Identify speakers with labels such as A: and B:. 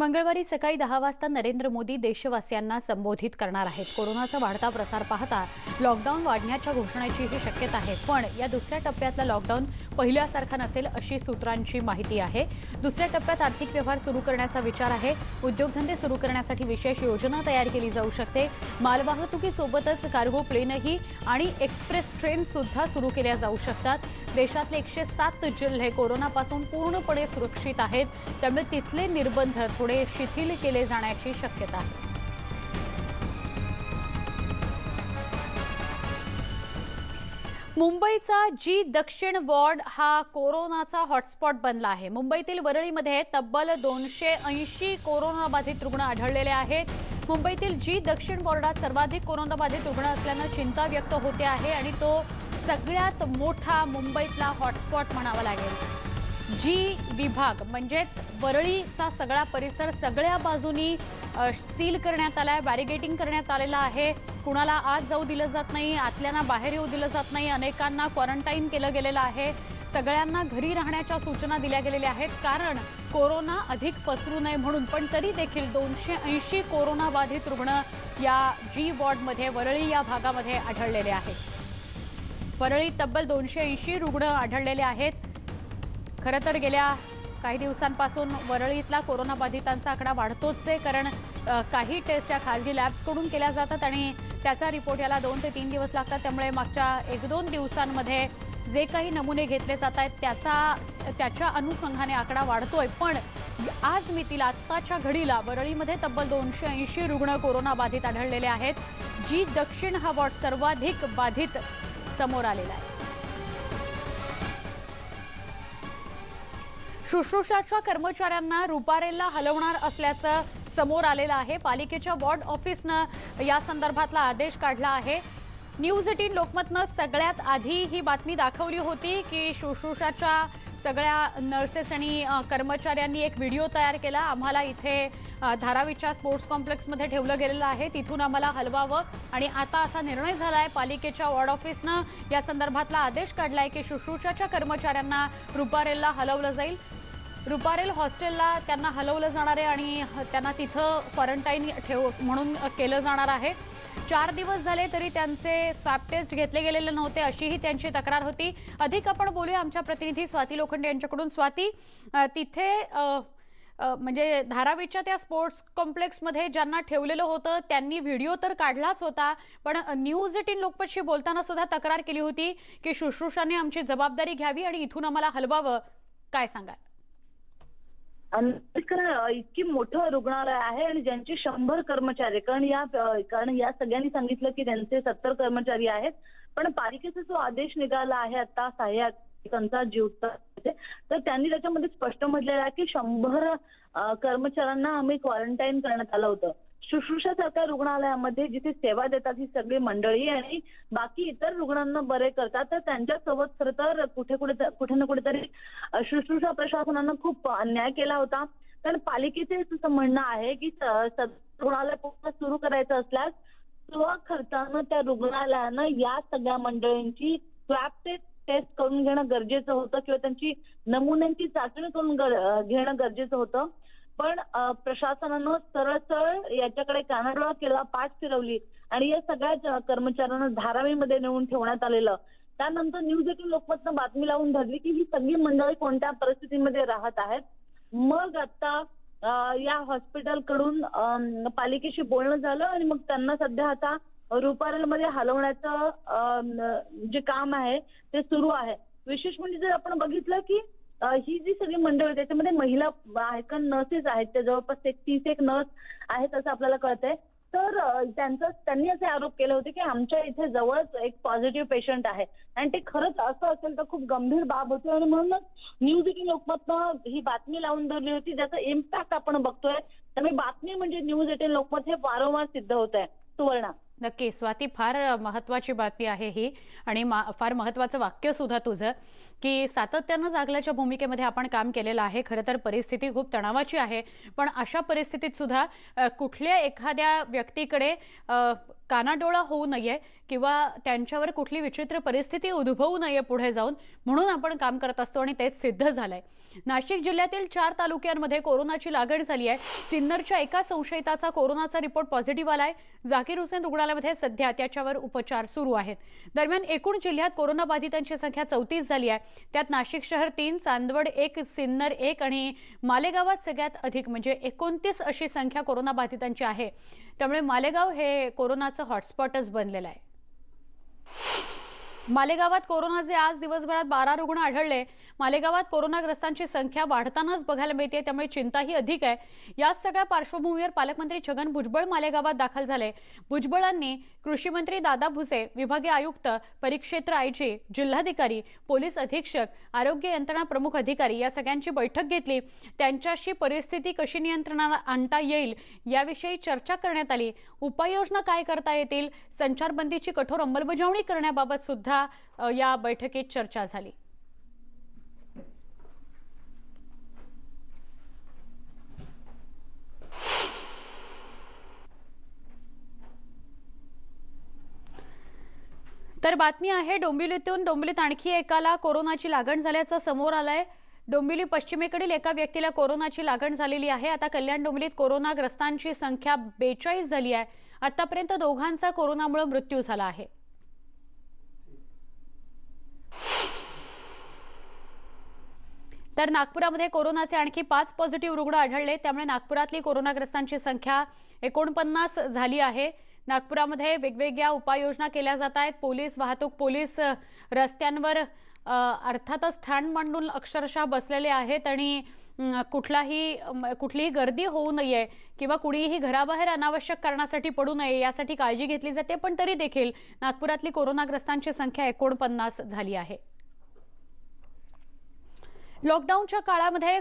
A: मंगळवारी सकाळी दहा वाजता नरेंद्र मोदी देशवासियांना संबोधित करणार आहेत. कोरोनाचा वाढता प्रसार पाहता लॉकडाऊन वाढण्याच्या घोषणेचीही शक्यता आहे. पण या दुसऱ्या टप्प्यातला लॉकडाऊन पहिल्यासारखा नसेल अशी सूत्रांची माहिती आहे. दुसऱ्या टप्प्यात आर्थिक व्यवहार सुरू करण्याचा विचार आहे. उद्योगधंदे सुरू करण्यासाठी विशेष योजना तयार केली जाऊ शकते. मालवाहतुकीसोबतच कार्गो प्लेनही आणि एक्सप्रेस ट्रेन सुद्धा सुरू केल्या जाऊ शकतात. देशातले एकशे सात जिल्हे कोरोनापासून पूर्णपणे सुरक्षित आहेत. त्यामुळे तिथले निर्बंध थोडे शिथिल केले जाण्याची शक्यता आहे. मुंबईचा जी दक्षिण वॉर्ड हा कोरोनाचा हॉटस्पॉट बनला आहे. मुंबईतील वरळीमध्ये तब्बल दोनशे ऐंशी कोरोनाबाधित रुग्ण आढळलेले आहेत. मुंबईतील जी दक्षिण वॉर्डात सर्वाधिक कोरोनाबाधित रुग्ण असल्यानं चिंता व्यक्त होते आहे आणि तो सगळ्यात मोठा मुंबईतला हॉटस्पॉट म्हणावा लागेल. जी विभाग म्हणजेच वरळीचा सगळा परिसर सगळ्या बाजूनी सील करण्यात आला आहे बॅरिगेटिंग करण्यात आलेलं आहे. कुणाला आत जाऊ दिलं जात नाही आतल्यांना बाहेर येऊ दिलं जात नाही अनेकांना क्वारंटाईन केलं गेलेलं आहे. सगळ्यांना घरी राहण्याच्या सूचना दिल्या गेलेल्या आहेत. कारण कोरोना अधिक पसरू नये म्हणून पण तरी देखील दोनशे ऐंशी कोरोनाबाधित रुग्ण या जी वॉर्डमध्ये वरळी या भागामध्ये आढळलेले आहेत. वरळीत तब्बल दोनशे ऐंशी रुग्ण आढळलेले आहेत. खरं तर गेल्या काही दिवसांपासून वरळीतला कोरोनाबाधितांचा आकडा वाढतोच आहे कारण काही टेस्ट या खाजगी लॅब्सकडून केल्या जातात आणि त्याचा रिपोर्ट याला दोन ते तीन दिवस लागतात. त्यामुळे मागच्या एक दोन दिवसांमध्ये जे काही नमुने घेतले जात आहेत त्याचा त्याच्या अनुषंगाने आकडा वाढतोय. पण आज मितीला आत्ताच्या घडीला वरळीमध्ये तब्बल दोनशे ऐंशी रुग्ण कोरोनाबाधित आढळलेले आहेत जी दक्षिण हा वॉर्ड सर्वाधिक बाधित समोर आलेला आहे. शुश्रूषाच्या कर्मचाऱ्यांना रुपारेलला हलवणार असल्याचं समोर आलेलं आहे. पालिकेच्या वॉर्ड ऑफिसनं या संदर्भातला आदेश काढला आहे. न्यूज एटीन लोकमतनं सगळ्यात आधी ही बातमी दाखवली होती की शुश्रूषाच्या सगळ्या नर्सेस आणि कर्मचाऱ्यांनी एक व्हिडिओ तयार केला. आम्हाला इथे धारावीच्या स्पोर्ट्स कॉम्प्लेक्समध्ये ठेवलं गेलेलं आहे. तिथून आम्हाला हलवावं आणि आता असा निर्णय झाला आहे पालिकेच्या वॉर्ड ऑफिसनं या संदर्भातला आदेश काढला आहे की शुश्रूषाच्या कर्मचाऱ्यांना रुपारेलला हलवलं जाईल. रुपारेल हॉस्टेलला त्यांना हलवलं जाणार आहे आणि त्यांना तिथं क्वारंटाईन ठेव म्हणून केलं जाणार आहे. चार दिवस झाले तरी त्यांचे स्वॅब टेस्ट घेतले गेलेले नव्हते अशीही त्यांची तक्रार होती. अधिक आपण बोलूया आमच्या प्रतिनिधी स्वाती लोखंडे यांच्याकडून. स्वाती तिथे म्हणजे धारावीच्या त्या स्पोर्ट्स कॉम्प्लेक्समध्ये ज्यांना ठेवलेलं होतं त्यांनी व्हिडिओ तर काढलाच होता पण न्यूज एटीन लोकपतशी बोलताना सुद्धा तक्रार केली होती की शुश्रूषाने आमची जबाबदारी घ्यावी आणि इथून आम्हाला हलवावं. काय सांगाल?
B: इतकी मोठं रुग्णालय आहे आणि ज्यांचे शंभर कर्मचारी कारण या कारण या सगळ्यांनी सांगितलं की त्यांचे सत्तर कर्मचारी आहेत. पण पालिकेचा जो आदेश निघाला आहे आता सहाय्यकांचा जीव तर त्यांनी त्याच्यामध्ये स्पष्ट म्हटलेलं आहे की शंभर कर्मचाऱ्यांना आम्ही क्वारंटाईन करण्यात आलं होतं. शुश्रूषा सारख्या रुग्णालयामध्ये जिथे सेवा देतात ही सगळी मंडळी आणि बाकी इतर रुग्णांना बरे करतात तर त्यांच्यासोबत खरं तर कुठे कुठे कुठे ना कुठेतरी शुश्रूषा प्रशासनानं खूप अन्याय केला होता. कारण पालिकेचे असं म्हणणं आहे की रुग्णालय पुन्हा सुरू करायचं असल्यास स्वखर्चानं त्या रुग्णालयानं या सगळ्या मंडळींची स्वॅब टेस्ट करून घेणं गरजेचं होतं किंवा त्यांची नमुन्यांची चाचणी करून घेणं गरजेचं होतं. पण प्रशासनानं सरळ सरळ याच्याकडे कानाडोळा केला पाठ फिरवली. आणि या सगळ्या कर्मचाऱ्यांना धारावीमध्ये नेऊन ठेवण्यात आलेलं. त्यानंतर न्यूज एटीन लोकमतनं बातमी लावून धरली की ही सगळी मंडळी कोणत्या परिस्थितीमध्ये राहत आहेत? मग आता या हॉस्पिटलकडून पालिकेशी बोलणं झालं आणि मग त्यांना सध्या आता रुपारेलमध्ये हलवण्याचं जे काम आहे ते सुरू आहे. विशेष म्हणजे जर आपण बघितलं की ही जी सगळी मंडळी त्याच्यामध्ये महिला आहेत का नर्सेस आहेत त्या जवळपास एक तीस एक नर्स आहेत असं आपल्याला कळतंय. तर त्यांचा त्यांचं त्यांनी असे आरोप केले होते की आमच्या इथे जवळच एक पॉझिटिव्ह पेशंट आहे. आणि ते खरंच असं असेल तर खूप गंभीर बाब होती आणि म्हणूनच न्यूज एटीन लोकमतनं ही बातमी लावून धरली होती ज्याचा इम्पॅक्ट आपण बघतोय. त्यामुळे बातमी म्हणजे न्यूज एटीन लोकमत हे वारंवार सिद्ध होत आहे सुवर्णा.
A: नक्की. स्वाती फार महत्त्वाची बातमी आहे ही. आणि मा फार महत्त्वाचं वाक्य सुद्धा तुझं की सातत्यानं जागल्याच्या भूमिकेमध्ये आपण काम केलेलं आहे. खरं तर परिस्थिती खूप तणावाची आहे. पण अशा परिस्थितीत सुद्धा कुठल्या एखाद्या व्यक्तीकडे कानाडोळा होऊ नये किंवा त्यांच्यावर कुठली विचित्र परिस्थिती उद्भवू नये पुढे जाऊन म्हणून आपण काम करत असतो आणि तेच सिद्ध झालंय. नाशिक जिल्ह्यातील चार तालुक्यांमध्ये कोरोनाची लागण झाली आहे. सिन्नरच्या एका संशयिताचा कोरोनाचा रिपोर्ट पॉझिटिव्ह आलाय. झाकीर हुसेन रुग्णालयामध्ये सध्या त्याच्यावर उपचार सुरू आहेत. दरम्यान एकूण जिल्ह्यात कोरोनाबाधितांची संख्या चौतीस झाली आहे. त्यात नाशिक शहर तीन चांदवड एक सिन्नर एक आणि मालेगावात सगळ्यात अधिक म्हणजे एकोणतीस अशी संख्या कोरोनाबाधितांची आहे. त्यामुळे मालेगाव हे कोरोनाचं हॉटस्पॉटच बनलेलं आहे. मालेगावात कोरोनाचे आज दिवसभरात बारा रुग्ण आढळले मालेगावात कोरोनाग्रस्तांची संख्या वाढतानाच बघायला मिळते त्यामुळे चिंताही अधिक आहे. याच सगळ्या पार्श्वभूमीवर पालकमंत्री छगन भुजबळ मालेगावात दाखल झाले. भुजबळांनी कृषी मंत्री दादा भुसे विभागीय आयुक्त परिक्षेत्र आयजी जिल्हाधिकारी पोलीस अधीक्षक आरोग्य यंत्रणा प्रमुख अधिकारी या सगळ्यांची बैठक घेतली. त्यांच्याशी परिस्थिती कशी नियंत्रणात आणता येईल याविषयी चर्चा करण्यात आली. उपाययोजना काय करता येतील? संचारबंदीची कठोर अंमलबजावणी करण्याबाबत सुद्धा या बैठकीत चर्चा झाली. तर बातमी आहे डोंबिवलीतून डोंबिवलीत आणखी एकाला कोरोनाची लागण झाल्याचं समोर आलंय. डोंबिवली पश्चिमेकडील एका व्यक्तीला कोरोनाची लागण झालेली आहे. आता कल्याण डोंबिवलीत कोरोनाग्रस्तांची संख्या बेचाळीस झाली आहे. आतापर्यंत दोघांचा कोरोनामुळे मृत्यू झाला आहे. तर नागपुरामध्ये कोरोनाचे आणखी पाच पॉझिटिव्ह रुग्ण आढळले. त्यामुळे नागपुरातली कोरोनाग्रस्तांची संख्या एकोणपन्नास झाली आहे. नागपुरामध्ये वेगवेगळ्या उपाययोजना केल्या जात आहेत. पोलीस वाहतूक पोलीस रस्त्यांवर अर्थातच ठाण मांडून अक्षरशः बसलेले आहेत आणि कुठलाही कुठलीही गर्दी होऊ नये किंवा कुणीही घराबाहेर अनावश्यक कारणासाठी पडू नये यासाठी काळजी घेतली जाते. पण तरी देखील नागपुरातली कोरोनाग्रस्तांची संख्या एकोणपन्नास झाली आहे. लॉकडाऊनच्या काळामध्ये